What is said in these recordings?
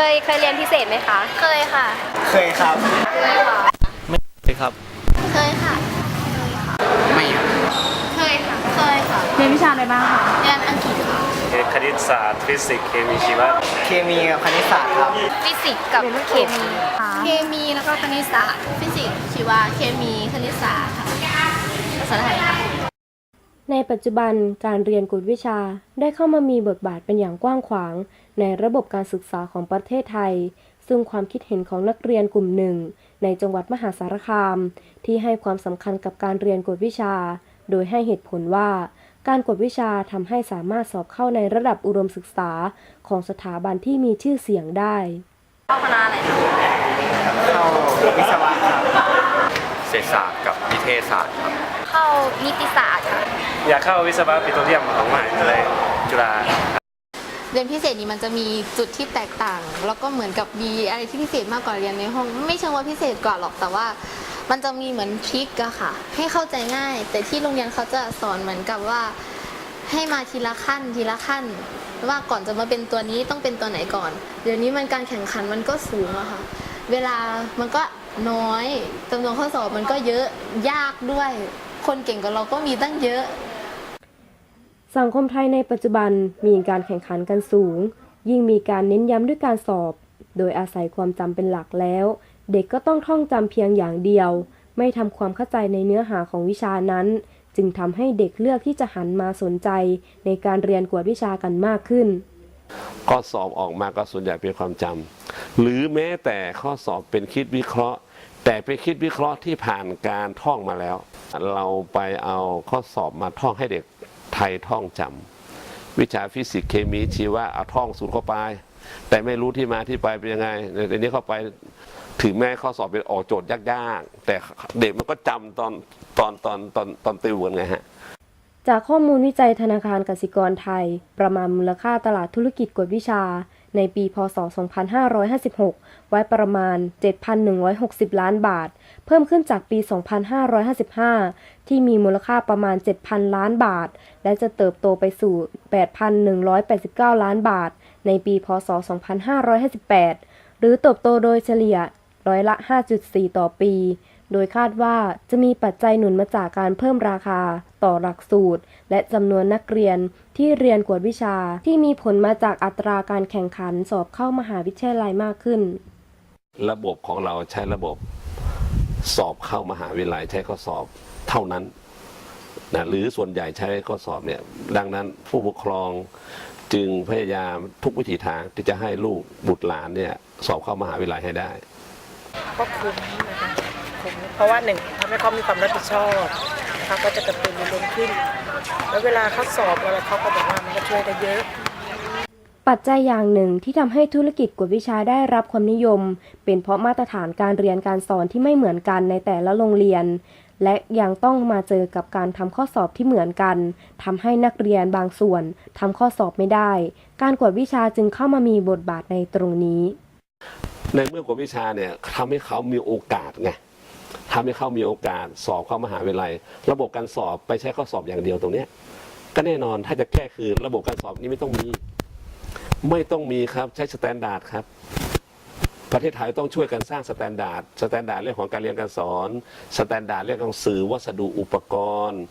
เคยเคยเรียนพิเศษไหมคะ เคยค่ะ เคยครับ เคยค่ะ ไม่ครับ เคยค่ะ ไม่ครับ เคยค่ะ เคยค่ะ เรียนวิชาอะไรบ้างคะ เรียนอังกฤษค่ะคณิตศาสตร์ฟิสิกส์เคมีชีวะ เคมีกับคณิตศาสตร์ครับ ฟิสิกส์กับเคมี เคมีแล้วก็คณิตศาสตร์ ฟิสิกส์ชีวะ เคมี คณิตศาสตร์ค่ะภาษาไทยค่ะ ในปัจจุบันการเรียนกฎวิชาได้เข้ามามีบทบาทเป็นอย่างกว้างขวาง ในระบบการศึกษาของประเทศไทย ซึ่งความคิดเห็นของนักเรียนกลุ่มหนึ่ง ในจังหวัดมหาสารคาม ที่ให้ความสำคัญกับการเรียนกฎวิชา โดยให้เหตุผลว่า การกฎวิชาทำให้สามารถสอบเข้าในระดับอุดมศึกษาของสถาบันที่มีชื่อเสียงได้เข้าคณะอะไรนะเข้าวิศวะครับเศรษฐศาสตร์กับนิเทศศาสตร์ครับ เข้านิติศาสตร์ค่ะ อยากเข้าวิศวะปิโตรเลียมของมหาวิทยาลัยจุฬาเรียนพิเศษนี้มันจะมีจุดที่แตกต่าง แล้วก็เหมือนกับมีอะไรที่พิเศษมากกว่าเรียนในห้อง ไม่เชิงว่าพิเศษกว่าหรอกแต่ว่า มันจะมีเหมือนทริกอะค่ะ ให้เข้าใจง่าย แต่ที่โรงเรียนเขาจะสอนเหมือนกับว่า ให้มาทีละขั้นทีละขั้น ว่าก่อนจะมาเป็นตัวนี้ต้องเป็นตัวไหนก่อน เดี๋ยวนี้มันการแข่งขันมันก็สูงอะค่ะ เวลามันก็น้อยจำนวนข้อสอบมันก็เยอะยากด้วย คนเก่งกว่าเราก็มีตั้งเยอะ สังคมไทยในปัจจุบันมีการแข่งขันกันสูง ยิ่งมีการเน้นย้ำด้วยการสอบ โดยอาศัยความจำเป็นหลักแล้ว เด็กก็ต้องท่องจำเพียงอย่างเดียว ไม่ทำความเข้าใจในเนื้อหาของวิชานั้น จึงทำให้เด็กเลือกที่จะหันมาสนใจ ในการเรียนกวดวิชากันมากขึ้น ข้อสอบออกมาก็ส่วนใหญ่เป็นความจำหรือแม้แต่ข้อสอบเป็นคิดวิเคราะห์แต่เป็นคิดวิเคราะห์ที่ผ่านการท่องมาแล้ว เราไปเอาข้อสอบมาท่องให้เด็ก ไทยท่องจำวิชาฟิสิกส์เคมีชีวะเอาท่องสูตรเข้าไป แต่ไม่รู้ที่มาที่ไปเป็นยังไงในนี้เข้าไปถึงแม้ข้อสอบเป็นออกโจทย์ยากๆ แต่เด็กมันก็จำตอนตอนตอนตอนตอนติวกันไงฮะจากข้อมูลวิจัยธนาคารกสิกรไทย ประมาณมูลค่าตลาดธุรกิจกวดวิชา ในปีพศ 2556 ไว้ประมาณ 7,160 ล้านบาท เพิ่มขึ้นจากปี 2555 ที่มีมูลค่าประมาณ 7,000 ล้านบาท และจะเติบโตไปสู่ 8,189 ล้านบาท ในปีพศ 2558 หรือเติบโตโดยเฉลี่ยร้อยละ 5.4 ต่อปี โดยคาดว่าจะมีปัจจัยหนุนมาจากการเพิ่มราคา ต่อหลักสูตร และจำนวนนักเรียนที่เรียนกวดวิชาที่มีผลมาจากอัตราการแข่งขันสอบเข้ามหาวิทยาลัยมากขึ้น ระบบของเราใช้ระบบสอบเข้ามหาวิทยาลัยใช้ข้อสอบเท่านั้นนะหรือส่วนใหญ่ใช้ข้อสอบเนี่ยดังนั้นผู้ปกครองจึงพยายามทุกวิถีทางที่จะให้ลูกบุตรหลานเนี่ยสอบเข้ามหาวิทยาลัยให้ได้ก็คุ้มนะ คะคุ้มเพราะว่าหนึ่งทำให้เขามีความรับผิดชอบเขาก็จะกระตือรือร้นขึ้น แล้วเวลาเขาสอบอะไรเขาก็บอกว่ามันก็ช่วยได้เยอะ ปัจจัยอย่างหนึ่งที่ทำให้ธุรกิจกวดวิชาได้รับความนิยม เป็นเพราะมาตรฐานการเรียนการสอนที่ไม่เหมือนกันในแต่ละโรงเรียน และยังต้องมาเจอกับการทำข้อสอบที่เหมือนกันทำให้นักเรียนบางส่วนทำข้อสอบไม่ได้ การกวดวิชาจึงเข้ามามีบทบาทในตรงนี้ในเมื่อกวดวิชาเนี่ยทำให้เขามีโอกาสไง ทำให้เขามีโอกาสสอบเข้ามหาวิทยาลัย ระบบการสอบไปใช้ข้อสอบอย่างเดียวตรงเนี้ยก็แน่นอนถ้าจะแก้คือระบบการสอบนี้ไม่ต้องมี ไม่ต้องมีครับใช้สแตนดาร์ดครับ ประเทศไทยต้องช่วยกันสร้างสแตนดาร์ดสแตนดาร์ดเรื่องของการเรียนการสอนสแตนดาร์ดเรื่องของสื่อวัสดุอุปกรณ์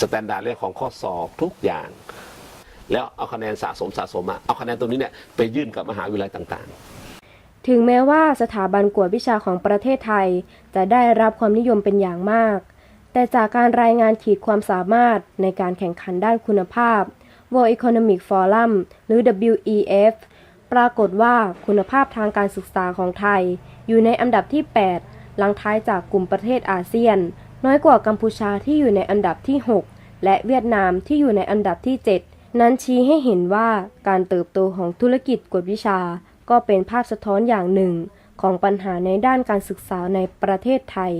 สแตนดาร์ดเรื่องของข้อสอบทุกอย่าง แล้วเอาคะแนนสะสมสะสมอะเอาคะแนนตรงนี้เนี่ยไปยื่นกับมหาวิทยาลัยต่าง ๆ ถึงแม้ว่าสถาบันกวดวิชาของประเทศไทย จะได้รับความนิยมเป็นอย่างมาก แต่จากการรายงานขีดความสามารถในการแข่งขันด้านคุณภาพ World Economic Forum หรือ WEF ปรากฏว่าคุณภาพทางการศึกษาของไทย อยู่ในอันดับที่ 8 หลังท้ายจากกลุ่มประเทศอาเซียน น้อยกว่ากัมพูชาที่อยู่ในอันดับที่ 6 และเวียดนามที่อยู่ในอันดับที่ 7 นั้นชี้ให้เห็นว่าการเติบโตของธุรกิจกวดวิชา ก็เป็นภาพสะท้อนอย่างหนึ่งของปัญหาในด้านการศึกษาในประเทศไทย